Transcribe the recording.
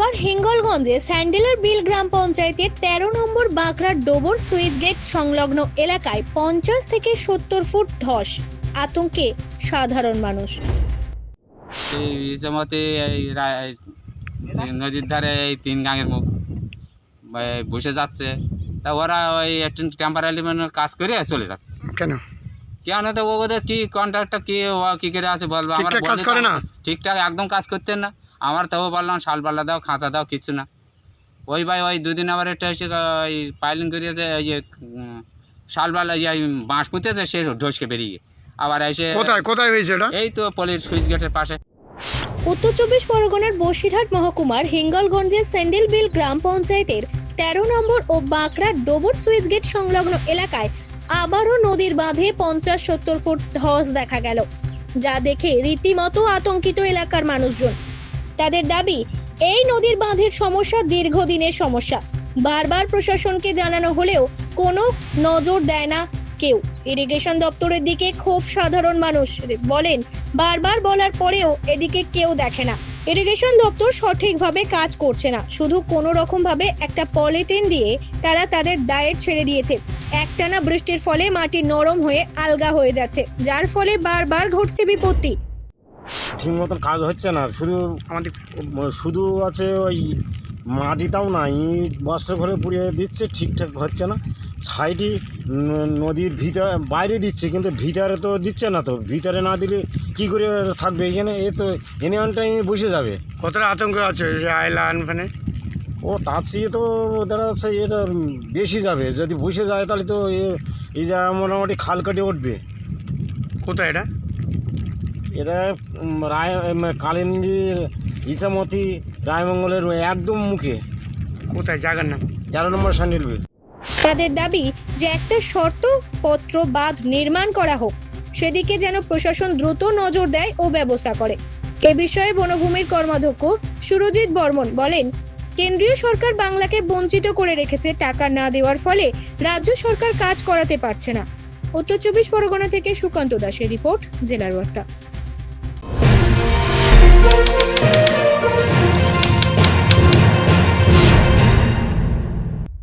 আবার হিঙ্গলগঞ্জে স্যান্ডেলার বিল গ্রাম পঞ্চায়েতের তেরো নম্বর বাঁকড়ার ডোবর সুইচ গেট সংলগ্ন এলাকায় পঞ্চাশ থেকে সত্তর ফুট ধস। আতঙ্কে সাধারণ মানুষ। এই হিসামতে এই রা- এই নদীর ধারে এই তিন গাঙের মুখ। এই বসে যাচ্ছে। তা ওরা ওই একটু টেম্পারারি মানে কাজ করে চলে যাচ্ছে। কেন? কেন তো ও ওদের কি কন্ট্রাক্টটা কি ও কি করে আছে বলব? আমার ঠিকঠাক কাজ করে না? ঠিকঠাক একদম কাজ করতেন না। আমার তো ও বললাম শাল পাল্লা দাও খাঁচা দাও কিছু না। ওই ভাই ওই দুদিন আবার একটা এসে ওই পাইলিং করিয়েছে ওই যে উম, শাল পাল্লা ইয়ে বাঁশ পুঁতেছে সে ঢসকে বেরিয়ে। আবার এসে কোথায় কোথায় হয়েছে এটা? এই তো পলির সুইচ গেটের পাশে। উত্তর চব্বিশ পরগনার বসিরহাট মহকুমার হিঙ্গলগঞ্জের স্যান্ডেলবিল গ্রাম পঞ্চায়েতের তেরো নম্বর ও বাঁকড়ার ডোবর সুইচ গেট সংলগ্ন এলাকায় আবারও নদীর বাঁধে পঞ্চাশ সত্তর ফুট ধস দেখা গেল যা দেখে রীতিমতো আতঙ্কিত এলাকার মানুষজন। তাদের দাবি, এই নদীর বাঁধের সমস্যা দীর্ঘদিনের সমস্যা। বারবার প্রশাসনকে জানানো হলেও কোনো নজর দেয় না কেউ। ইরিগেশন দপ্তরের দিকে খুব সাধারণ মানুষ বলেন, বারবার বলার পরেও এদিকে কেউ দেখে না। ইরিগেশন দপ্তর সঠিকভাবে কাজ করছে না। শুধু কোনো রকম ভাবে একটা পলিথিন দিয়ে তারা তাদের দায়ের ছেড়ে দিয়েছে। একটানা বৃষ্টির ফলে মাটি নরম হয়ে আলগা হয়ে যাচ্ছে, যার ফলে বারবার ঘটছে বিপত্তি। ঠিক মতন কাজ হচ্ছে না শুধু আমাদের শুধু আছে ওই মাটিটাও না ইট বস্ত্র ঘরে পুড়িয়ে দিচ্ছে ঠিকঠাক হচ্ছে না। সাইডে নদীর ভিতর বাইরে দিচ্ছে কিন্তু ভিতরে তো দিচ্ছে না তো। ভিতরে না দিলে কি করে থাকবে? এখানে এ তো এনি অন টাইম বসে যাবে। কতটা আতঙ্ক আছে আইলান মানে ও তার চেয়ে তো দেখা যাচ্ছে এটা বেশি যাবে। যদি বসে যায় তাহলে তো এ এই যা মোটামুটি খাল কাটে উঠবে। কোথায় এটা? এটা রায় উম, কালিন্দির ইসামতি রায়মঙ্গলের একদম মুখে। কোথায়? জায়গার নাম? তেরো নম্বর স্যান্ডেল বিল। তাদের দাবি যে একটা শর্ত পত্র বাঁধ নির্মাণ করা হোক। সেদিকে যেন প্রশাসন দ্রুত নজর দেয় ও ব্যবস্থা করে। এ বিষয়ে বনভূমির কর্মাধ্যক্ষ সুরজিৎ বর্মন বলেন কেন্দ্রীয় সরকার বাংলাকে বঞ্চিত করে রেখেছে টাকা না দেওয়ার ফলে রাজ্য সরকার কাজ করাতে পারছে না। উত্তর চব্বিশ পরগনা থেকে সুকান্ত দাসের রিপোর্ট জেলার বার্তা। Thank you.